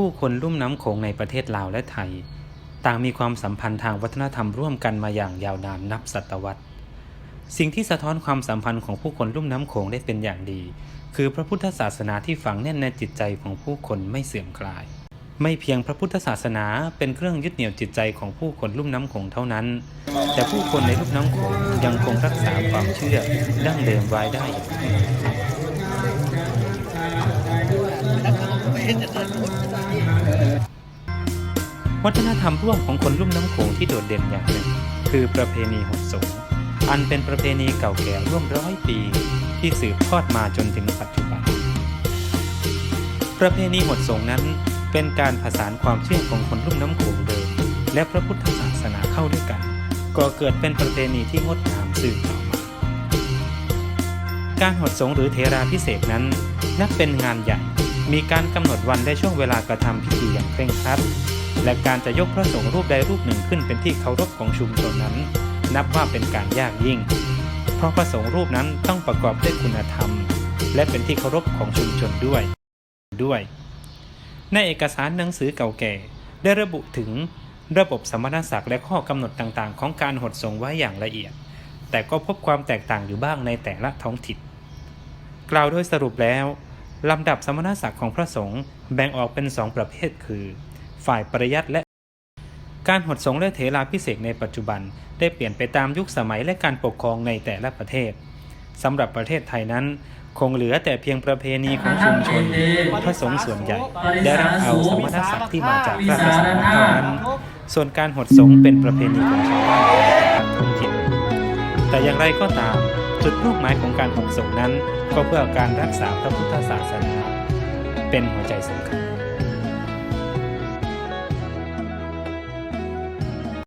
ผู้คนลุ่มน้ำโขงในประเทศลาวและไทย ต่างมีความสัมพันธ์ทางวัฒนธรรมร่วมกันมาอย่างยาวนานนับศตวรรษ สิ่งที่สะท้อนความสัมพันธ์ของผู้คนลุ่มน้ำโขงได้เป็นอย่างดี คือพระพุทธศาสนาที่ฝังแน่นในจิตใจของผู้คนไม่เสื่อมคลาย ไม่เพียงพระพุทธศาสนาเป็นเครื่องยึดเหนี่ยวจิตใจของผู้คนลุ่มน้ำโขงเท่านั้น แต่ผู้คนในลุ่มน้ำโขงยังคงรักษาความเชื่อดั้งเดิมไว้ได้อยู่ วัฒนธรรมร่วมของคนลุ่มน้ำโขงที่โดดเด่นอย่างหนึ่ง คือประเพณีหดสงอันเป็นประเพณีเก่าแก่ร่วมร้อยปี ที่สืบทอดมาจนถึงปัจจุบัน ประเพณีหดสงนั้นเป็นการผสานความเชื่อของคนลุ่มน้ำโขงเดิม และพระพุทธศาสนาเข้าด้วยกันก่อเกิดเป็นประเพณีที่งดงามสืบต่อมา การหดสงหรือเทราพิเศษนั้นนับเป็นงานใหญ่ มีการกำหนดวันและช่วงเวลากระทำพิธีอย่างเคร่งครัด และการจะยกพระสงฆ์รูปใดรูปหนึ่งขึ้นเป็นที่เคารพของชุมชนนั้น นับว่าเป็นการยากยิ่ง เพราะพระสงฆ์รูปนั้นต้องประกอบด้วยคุณธรรม และเป็นที่เคารพของชุมชนด้วย ด้วย ในเอกสารหนังสือเก่าแก่ ได้ระบุถึงระบบสมณศักดิ์และข้อกำหนดต่างๆ ของการหดสงฆ์ไว้อย่างละเอียด แต่ก็พบความแตกต่างอยู่บ้างในแต่ละท้องถิ่น กล่าวโดยสรุปแล้ว ลำดับสมณศักดิ์ของพระสงฆ์แบ่งออกเป็นสองประเภทคือ ฝ่ายปริยัติและการหดสงฆ์และเถราพิเศษในปัจจุบันได้เปลี่ยนไปตามยุคสมัยและการปกครองในแต่ละประเทศสำหรับประเทศไทยนั้น คงเหลือแต่เพียงประเพณีของชุมชนพระสงฆ์ส่วนใหญ่ ได้รับเอาสมณศักดิ์ที่มาจากพราสำนักเท่านั้น ส่วนการหดสงฆ์เป็นประเพณีของชาวบ้านท้องถิ่นแต่อย่างไรก็ตาม จุดมุ่งหมายของการหดสงนั้น ก็เพื่อการรักษาพระพุทธศาสนา เป็นหัวใจสำคัญ